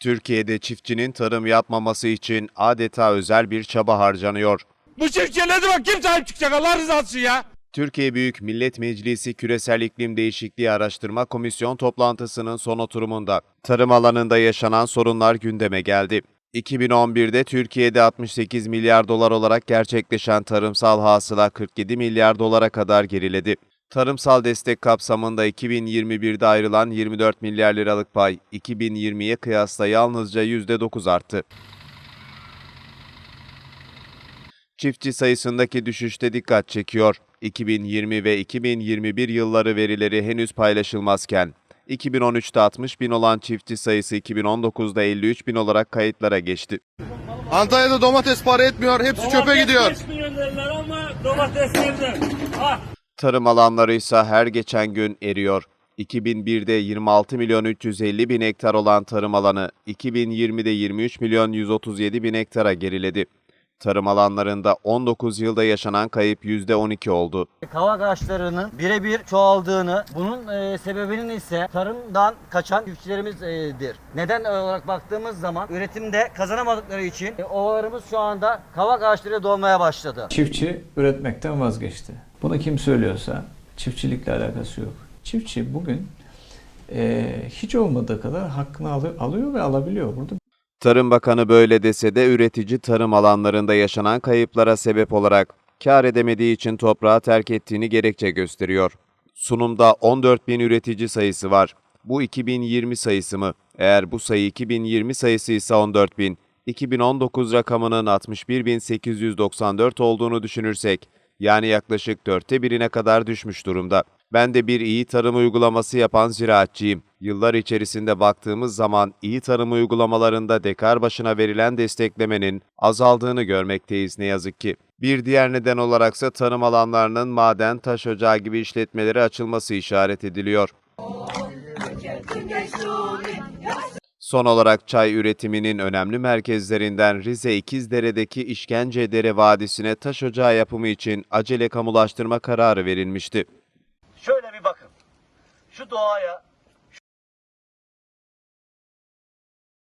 Türkiye'de çiftçinin tarım yapmaması için adeta özel bir çaba harcanıyor. Bu çiftçiye ne zaman kim sahip çıkacak Allah rızası ya? Türkiye Büyük Millet Meclisi Küresel İklim Değişikliği Araştırma Komisyon toplantısının son oturumunda tarım alanında yaşanan sorunlar gündeme geldi. 2011'de Türkiye'de 68 milyar dolar olarak gerçekleşen tarımsal hasıla 47 milyar dolara kadar geriledi. Tarımsal destek kapsamında 2021'de ayrılan 24 milyar liralık pay 2020'ye kıyasla yalnızca %9 arttı. Çiftçi sayısındaki düşüşte dikkat çekiyor. 2020 ve 2021 yılları verileri henüz paylaşılmazken, 2013'te 60 bin olan çiftçi sayısı 2019'da 53 bin olarak kayıtlara geçti. Antalya'da domates para etmiyor. Hepsi çöpe gidiyor. milyon verirler ama domates verdi. Ah. Tarım alanları ise her geçen gün eriyor. 2001'de 26 milyon 350 bin hektar olan tarım alanı 2020'de 23 milyon 137 bin hektara geriledi. Tarım alanlarında 19 yılda yaşanan kayıp %12 oldu. Kavak ağaçlarının birebir çoğaldığını, bunun e, sebebinin ise tarımdan kaçan çiftçilerimizdir. Neden olarak baktığımız zaman üretimde kazanamadıkları için e, ovalarımız şu anda kavak ağaçları dolmaya başladı. Çiftçi üretmekten vazgeçti. Bunu kim söylüyorsa çiftçilikle alakası yok. Çiftçi bugün eee, hiç olmadığı kadar hakkını alı- alıyor ve alabiliyor. Burada Tarım Bakanı böyle dese de üretici tarım alanlarında yaşanan kayıplara sebep olarak kar edemediği için toprağı terk ettiğini gerekçe gösteriyor. Sunumda 14 bin üretici sayısı var. Bu 2020 sayısı mı? Eğer bu sayı 2020 sayısı ise 14 bin, 2019 rakamının 61.894 olduğunu düşünürsek, yani yaklaşık dörtte birine kadar düşmüş durumda. Ben de bir iyi tarım uygulaması yapan ziraatçıyım. Yıllar içerisinde baktığımız zaman iyi tarım uygulamalarında dekar başına verilen desteklemenin azaldığını görmekteyiz ne yazık ki. Bir diğer neden olaraksa tarım alanlarının maden, taş ocağı gibi işletmeleri açılması işaret ediliyor. Son olarak çay üretiminin önemli merkezlerinden Rize İkizdere'deki İşkencedere Vadisi'ne taş ocağı yapımı için acele kamulaştırma kararı verilmişti. Şöyle bir bakın. Şu doğaya